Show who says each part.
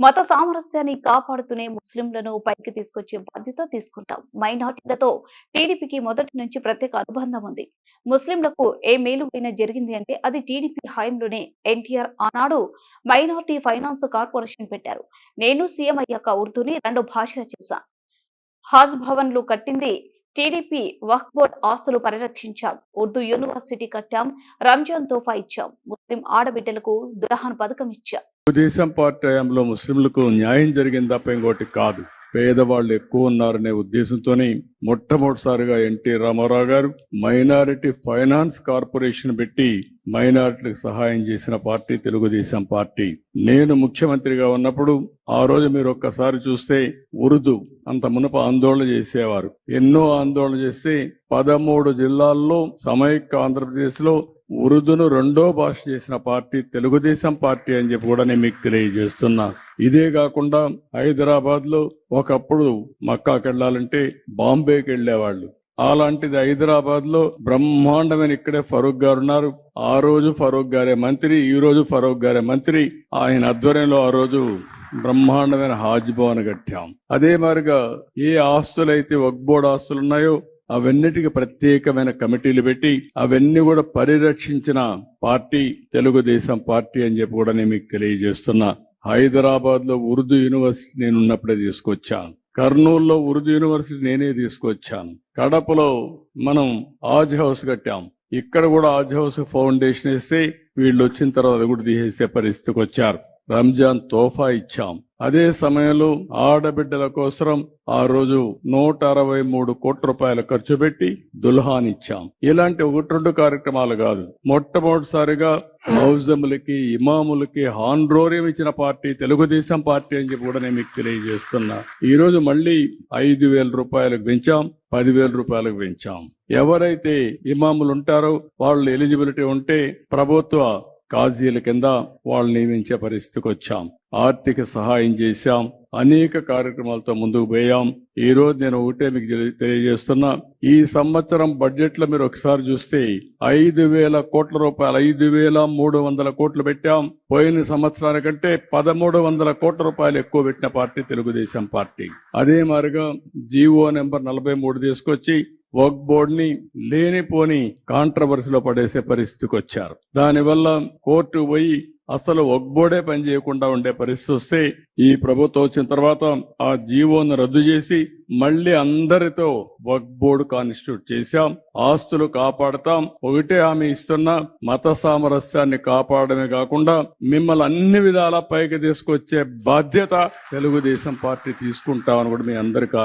Speaker 1: మత సామరస్యాన్ని కాపాడుతూనే ముస్లింలను పైకి తీసుకొచ్చే బాధ్యత తీసుకుంటాం. మైనార్టీలతో టీడీపీకి మొదటి నుంచి ప్రత్యేక అనుబంధం ఉంది. ముస్లింలకు ఏ మేలు అయినా జరిగింది అంటే అది టీడీపీ హయాంలోనే ఎన్టీఆర్ ఆనాడు మైనార్టీ ఫైనాన్స్ కార్పొరేషన్ పెట్టారు. నేను సీఎం అయ్యాక ఉర్దూని రెండు భాషలు చేశాను హాజ్ భవన్లు కట్టింది టీడీపీ వక్ఫ్ బోర్డ్ ఆస్తులు పరిరక్షించాం. ఉర్దూ యూనివర్సిటీ కట్టాం. రంజాన్ తోఫా ఇచ్చాం. ముస్లిం ఆడబిడ్డలకు దురహాన్ పథకం ఇచ్చాం.
Speaker 2: తెలుగుదేశం పార్టీ హయాంలో ముస్లింలకు న్యాయం జరిగింది తప్ప ఇంకోటి కాదు. పేదవాళ్ళు ఎక్కువ ఉన్నారనే ఉద్దేశంతోనే మొట్టమొదటిసారిగా ఎన్టీ రామారావు గారు మైనారిటీ ఫైనాన్స్ కార్పొరేషన్ పెట్టి మైనారిటీలకు సహాయం చేసిన పార్టీ తెలుగుదేశం పార్టీ. నేను ముఖ్యమంత్రిగా ఉన్నప్పుడు ఆ రోజు మీరు ఒక్కసారి చూస్తే ఉర్దూ అంత మునప ఆందోళన చేసేవారు. ఎన్నో ఆందోళన చేస్తే పదమూడు జిల్లాల్లో సమైక్య ఆంధ్రప్రదేశ్లో ఉర్దూను రెండో భాష చేసిన పార్టీ తెలుగుదేశం పార్టీ అని చెప్పి కూడా నేను మీకు తెలియజేస్తున్నా. ఇదే కాకుండా హైదరాబాద్లో ఒకప్పుడు మక్కాకి వెళ్ళాలంటే బాంబేకి వెళ్ళేవాళ్ళు. అలాంటిది హైదరాబాద్లో బ్రహ్మాండమైన ఇక్కడే ఫరూక్ గారు ఉన్నారు. ఆ రోజు ఫరూక్ గారే మంత్రి ఈ రోజు ఫరూక్ గారే మంత్రి. ఆయన ఆధ్వర్యంలో ఆ రోజు బ్రహ్మాండమైన హాజ్ భవన్ కట్టాం. అదే మారిగా ఏ ఆస్తులైతే వక్బోర్డ్ ఆస్తులు ఉన్నాయో అవన్నిటికీ ప్రత్యేకమైన కమిటీలు పెట్టి అవన్నీ కూడా పరిరక్షించిన పార్టీ తెలుగుదేశం పార్టీ అని చెప్పి కూడా నేను మీకు తెలియజేస్తున్నా. హైదరాబాద్లో ఉర్దూ యూనివర్సిటీ నేను ఉన్నప్పుడే తీసుకొచ్చాను కర్నూలులో ఉర్దూ యూనివర్సిటీ నేనే తీసుకొచ్చాను కడపలో మనం ఆజ్ హౌస్ కట్టాం. ఇక్కడ కూడా ఆజ్ హౌస్ ఫౌండేషన్ వేస్తే వీళ్ళు వచ్చిన తర్వాత కూడా తీసేసే పరిస్థితికి వచ్చారు. రంజాన్ తోఫా ఇచ్చాం. అదే సమయంలో ఆడబిడ్డల కోసం ఆ రోజు నూట అరవై మూడు కోట్ల రూపాయలు ఖర్చు పెట్టి దుల్హాన్ ఇచ్చాం. ఇలాంటి ఒకటి రెండు కార్యక్రమాలు కాదు. మొట్టమొదటిసారిగా మౌజములకి ఇమాములకి హాన్రోరియం ఇచ్చిన పార్టీ తెలుగుదేశం పార్టీ అని చెప్పి కూడా నేను మీకు తెలియజేస్తున్నా. ఈ రోజు మళ్ళీ ఐదు వేల రూపాయలకు పెంచాం పదివేల రూపాయలకు పెంచాం. ఎవరైతే ఇమాములు ఉంటారో వాళ్ళు ఎలిజిబిలిటీ ఉంటే ప్రభుత్వ కాజీల కింద వాళ్ళు నియమించే పరిస్థితికి వచ్చాం. ఆర్థిక సహాయం చేశాం. అనేక కార్యక్రమాలతో ముందుకు పోయాం. ఈ రోజు నేను ఒకటే మీకు తెలియజేస్తున్నా. ఈ సంవత్సరం బడ్జెట్లో మీరు ఒకసారి చూస్తే ఐదు వేల కోట్ల రూపాయలు ఐదు వేల మూడు వందల కోట్లు పెట్టాం. పోయిన సంవత్సరానికంటే పదమూడు వందల కోట్ల రూపాయలు ఎక్కువ పెట్టిన పార్టీ తెలుగుదేశం పార్టీ. అదే మారిగా జీవో నెంబర్ నలభై మూడు తీసుకొచ్చి వర్క్ బోర్డ్ని లేనిపోని కాంట్రవర్సీలో పడేసే పరిస్థితికి వచ్చారు దానివల్ల కోర్టు పోయి అసలు వర్క్ బోర్డే పని చేయకుండా ఉండే పరిస్థితి వస్తే ఈ ప్రభుత్వం వచ్చిన తర్వాత ఆ జీవోను రద్దు చేసి మళ్ళీ అందరితో వర్క్ బోర్డు కాన్స్టిట్యూట్ చేశాం. ఆస్తులు కాపాడతాం. ఒకటే హామీ ఇస్తున్న మత సామరస్యాన్ని కాపాడమే కాకుండా మిమ్మల్ని అన్ని విధాల పైకి తీసుకొచ్చే బాధ్యత తెలుగుదేశం పార్టీ తీసుకుంటామని కూడా మీ అందరికీ